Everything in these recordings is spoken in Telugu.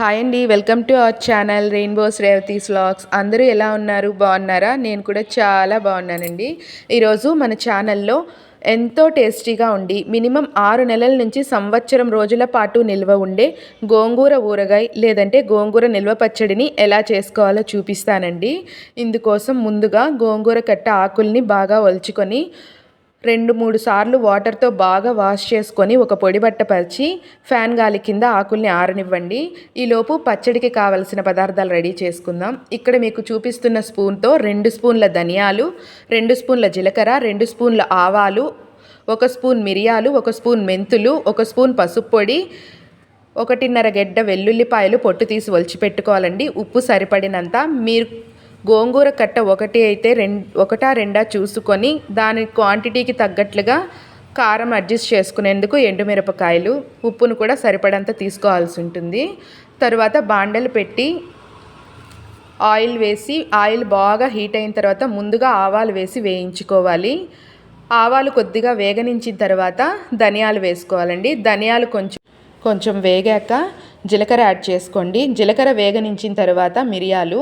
హాయ్ అండి welcome to our channel rainbow's Revathi's vlogs అందరూ ఎలా ఉన్నారు? బాగున్నారా? నేను కూడా చాలా బాగున్నానండి. ఈరోజు మన ఛానల్లో ఎంతో టేస్టీగా ఉండి మినిమం ఆరు నెలల నుంచి సంవత్సరం రోజుల పాటు నిల్వ ఉండే గోంగూర ఊరగాయ లేదంటే గోంగూర నిల్వ పచ్చడిని ఎలా చేసుకోవాలో చూపిస్తానండి. ఇందుకోసం ముందుగా గోంగూర కట్ట ఆకుల్ని బాగా ఒలుచుకొని రెండు మూడు సార్లు వాటర్తో బాగా వాష్ చేసుకొని ఒక పొడి బట్ట పరిచి ఫ్యాన్ గాలి కింద ఆకుల్ని ఆరనివ్వండి. ఈలోపు పచ్చడికి కావలసిన పదార్థాలు రెడీ చేసుకుందాం. ఇక్కడ మీకు చూపిస్తున్న స్పూన్తో రెండు స్పూన్ల ధనియాలు రెండు స్పూన్ల జీలకర్ర రెండు స్పూన్ల ఆవాలు ఒక స్పూన్ మిరియాలు ఒక స్పూన్ మెంతులు ఒక స్పూన్ పసుపు పొడి ఒకటిన్నర గెడ్డ వెల్లుల్లిపాయలు పొట్టు తీసి ఒలిచి పెట్టుకోవాలండి ఉప్పు సరిపడినంత. మీరు గోంగూర కట్ట ఒకటి అయితే రెండు ఒకటా రెండా చూసుకొని దాని క్వాంటిటీకి తగ్గట్లుగా కారం అడ్జస్ట్ చేసుకునేందుకు ఎండుమిరపకాయలు ఉప్పును కూడా సరిపడంత తీసుకోవాల్సి ఉంటుంది. తర్వాత బాండలు పెట్టి ఆయిల్ వేసి ఆయిల్ బాగా హీట్ అయిన తర్వాత ముందుగా ఆవాలు వేసి వేయించుకోవాలి. ఆవాలు కొద్దిగా వేగనించిన తర్వాత ధనియాలు వేసుకోవాలండి. ధనియాలు కొంచెం కొంచెం వేగాక జీలకర్ర యాడ్ చేసుకోండి. జీలకర్ర వేగనించిన తర్వాత మిరియాలు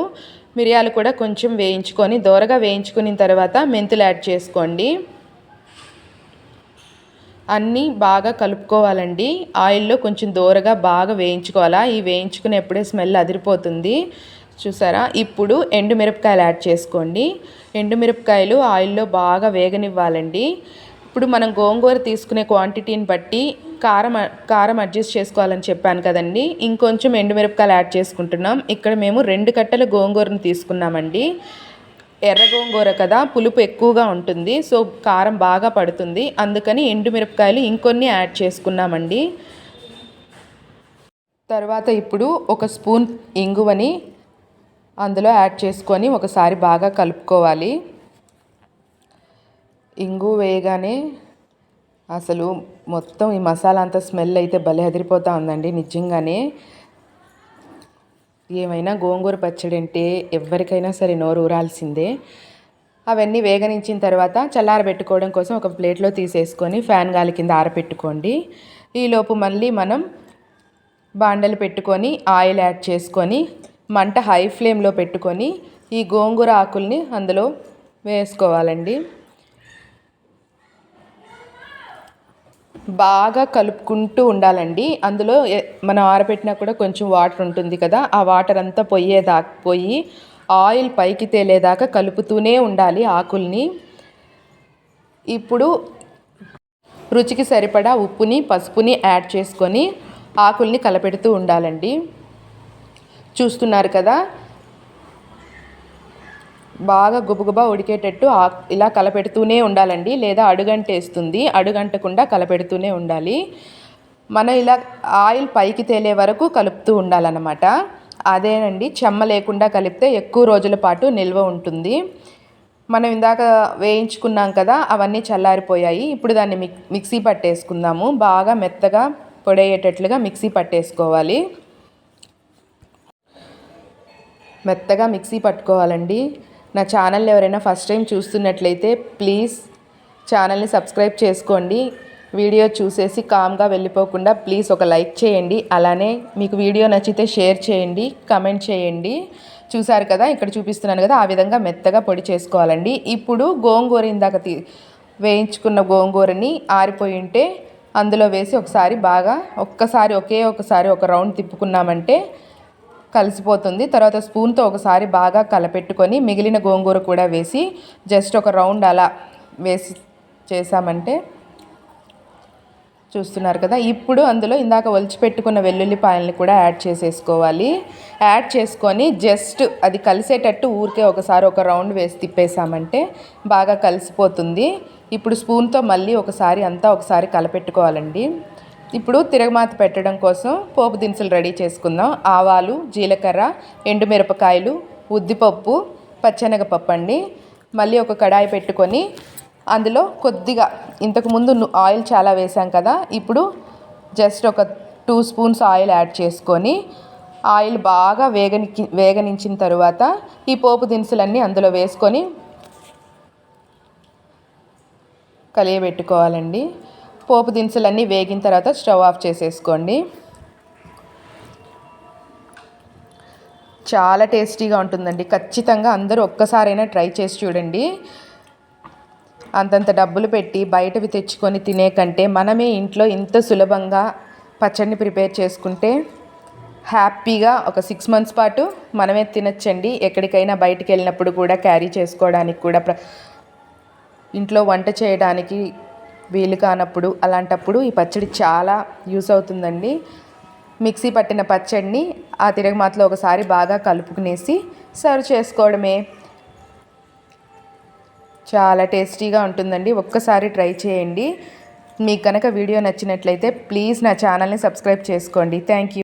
మిరియాలు కూడా కొంచెం వేయించుకొని దోరగా వేయించుకున్న తర్వాత మెంతులు యాడ్ చేసుకోండి. అన్నీ బాగా కలుపుకోవాలండి. ఆయిల్లో కొంచెం దోరగా బాగా వేయించుకోవాలా? ఈ వేయించుకునేప్పుడే స్మెల్ అదిరిపోతుంది. చూసారా? ఇప్పుడు ఎండుమిరపకాయలు యాడ్ చేసుకోండి. ఎండుమిరపకాయలు ఆయిల్లో బాగా వేగనివ్వాలండి. ఇప్పుడు మనం గోంగూర తీసుకునే క్వాంటిటీని బట్టి కారం కారం అడ్జస్ట్ చేసుకోవాలని చెప్పాను కదండి. ఇంకొంచెం ఎండుమిరపకాయలు యాడ్ చేసుకుంటున్నాం. ఇక్కడ మేము రెండు కట్టల గోంగూరను తీసుకున్నామండి. ఎర్ర గోంగూర కదా పులుపు ఎక్కువగా ఉంటుంది. సో కారం బాగా పడుతుంది. అందుకని ఎండుమిరపకాయలు ఇంకొన్ని యాడ్ చేసుకున్నామండి. తర్వాత ఇప్పుడు ఒక స్పూన్ ఇంగువని అందులో యాడ్ చేసుకొని ఒకసారి బాగా కలుపుకోవాలి. ఇంగు వేయగానే అసలు మొత్తం ఈ మసాలా అంతా స్మెల్ అయితే భలే అదిరిపోతూ ఉందండి. నిజంగానే ఏమైనా గోంగూర పచ్చడి అంటే ఎవరికైనా సరే నోరు ఊరాల్సిందే. అవన్నీ వేగనించిన తర్వాత చల్లారబెట్టుకోవడం కోసం ఒక ప్లేట్లో తీసేసుకొని ఫ్యాన్ గాలి కింద ఆరపెట్టుకోండి. ఈలోపు మళ్ళీ మనం బాండలు పెట్టుకొని ఆయిల్ యాడ్ చేసుకొని మంట హై ఫ్లేమ్లో పెట్టుకొని ఈ గోంగూర ఆకుల్ని అందులో వేసుకోవాలండి. బాగా కలుపుకుంటూ ఉండాలండి. అందులో మనం ఆరబెట్టినా కూడా కొంచెం వాటర్ ఉంటుంది కదా ఆ వాటర్ అంతా పొయ్యేదాకా పోయి ఆయిల్ పైకి తేలేదాకా కలుపుతూనే ఉండాలి ఆకుల్ని. ఇప్పుడు రుచికి సరిపడా ఉప్పుని పసుపుని యాడ్ చేసుకొని ఆకుల్ని కలపెడుతూ ఉండాలండి. చూస్తున్నారు కదా బాగా గుబగుబా ఉడికేటట్టు ఇలా కలపెడుతూనే ఉండాలండి లేదా అడుగంటేస్తుంది. అడుగంటకుండా కలపెడుతూనే ఉండాలి. మనం ఇలా ఆయిల్ పైకి తేలే వరకు కలుపుతూ ఉండాలన్నమాట. అదేనండి చెమ్మ లేకుండా కలిపితే ఎక్కువ రోజుల పాటు నిల్వ ఉంటుంది. మనం ఇందాక వేయించుకున్నాం కదా అవన్నీ చల్లారిపోయాయి. ఇప్పుడు దాన్ని మిక్ మిక్సీ పట్టేసుకుందాము. బాగా మెత్తగా పొడయ్యేటట్లుగా మిక్సీ పట్టేసుకోవాలి. మెత్తగా మిక్సీ పట్టుకోవాలండి. నా ఛానల్ ఎవరైనా ఫస్ట్ టైం చూస్తున్నట్లయితే ప్లీజ్ ఛానల్ని సబ్స్క్రైబ్ చేసుకోండి. వీడియో చూసేసి కామ్గా వెళ్ళిపోకుండా ప్లీజ్ ఒక లైక్ చేయండి. అలానే మీకు వీడియో నచ్చితే షేర్ చేయండి కమెంట్ చేయండి. చూసారు కదా ఇక్కడ చూపిస్తున్నాను కదా ఆ విధంగా మెత్తగా పొడి చేసుకోవాలండి. ఇప్పుడు గోంగూర ఇందాక వేయించుకున్న గోంగూరని ఆరిపోయి ఉంటే అందులో వేసి ఒకసారి బాగా ఒక్కసారి ఒకే ఒకసారి ఒక రౌండ్ తిప్పుకున్నామంటే కలిసిపోతుంది. తర్వాత స్పూన్తో ఒకసారి బాగా కలపెట్టుకొని మిగిలిన గోంగూర కూడా వేసి జస్ట్ ఒక రౌండ్ అలా వేసి చేసామంటే చూస్తున్నారు కదా. ఇప్పుడు అందులో ఇందాక ఒలిచిపెట్టుకున్న వెల్లుల్లిపాయల్ని కూడా యాడ్ చేసేసుకోవాలి. యాడ్ చేసుకొని జస్ట్ అది కలిసేటట్టు ఊరికే ఒకసారి ఒక రౌండ్ వేసి తిప్పేసామంటే బాగా కలిసిపోతుంది. ఇప్పుడు స్పూన్తో మళ్ళీ ఒకసారి అంతా ఒకసారి కలపెట్టుకోవాలండి. ఇప్పుడు తిరగమాత పెట్టడం కోసం పోపు దినుసులు రెడీ చేసుకుందాం. ఆవాలు జీలకర్ర ఎండుమిరపకాయలు ఉద్దిపప్పు పచ్చెనగపప్పు అండి. మళ్ళీ ఒక కడాయి పెట్టుకొని అందులో కొద్దిగా ఇంతకుముందు ఆయిల్ చాలా వేసాం కదా ఇప్పుడు జస్ట్ ఒక టూ స్పూన్స్ ఆయిల్ యాడ్ చేసుకొని ఆయిల్ బాగా వేగని వేగనించిన తర్వాత ఈ పోపు దినుసులన్నీ అందులో వేసుకొని కలియబెట్టుకోవాలండి. పోపు దినుసులన్నీ వేగిన తర్వాత స్టవ్ ఆఫ్ చేసేసుకోండి. చాలా టేస్టీగా ఉంటుందండి. ఖచ్చితంగా అందరూ ఒక్కసారైనా ట్రై చేసి చూడండి. అంతంత డబ్బులు పెట్టి బయటవి తెచ్చుకొని తినే కంటే మనమే ఇంట్లో ఇంత సులభంగా పచ్చడిని ప్రిపేర్ చేసుకుంటే హ్యాపీగా ఒక సిక్స్ మంత్స్ పాటు మనమే తినచ్చండి. ఎక్కడికైనా బయటికి వెళ్ళినప్పుడు కూడా క్యారీ చేసుకోవడానికి కూడా ప్ర ఇంట్లో వంట చేయడానికి వీలు కానప్పుడు అలాంటప్పుడు ఈ పచ్చడి చాలా యూస్ అవుతుందండి. మిక్సీ పట్టిన పచ్చడిని ఆ తిరగమాతలో ఒకసారి బాగా కలుపుకునేసి సర్వ్ చేసుకోవడమే. చాలా టేస్టీగా ఉంటుందండి. ఒక్కసారి ట్రై చేయండి. మీకు కనుక వీడియో నచ్చినట్లయితే ప్లీజ్ నా ఛానల్ని సబ్స్క్రైబ్ చేసుకోండి. Thank you.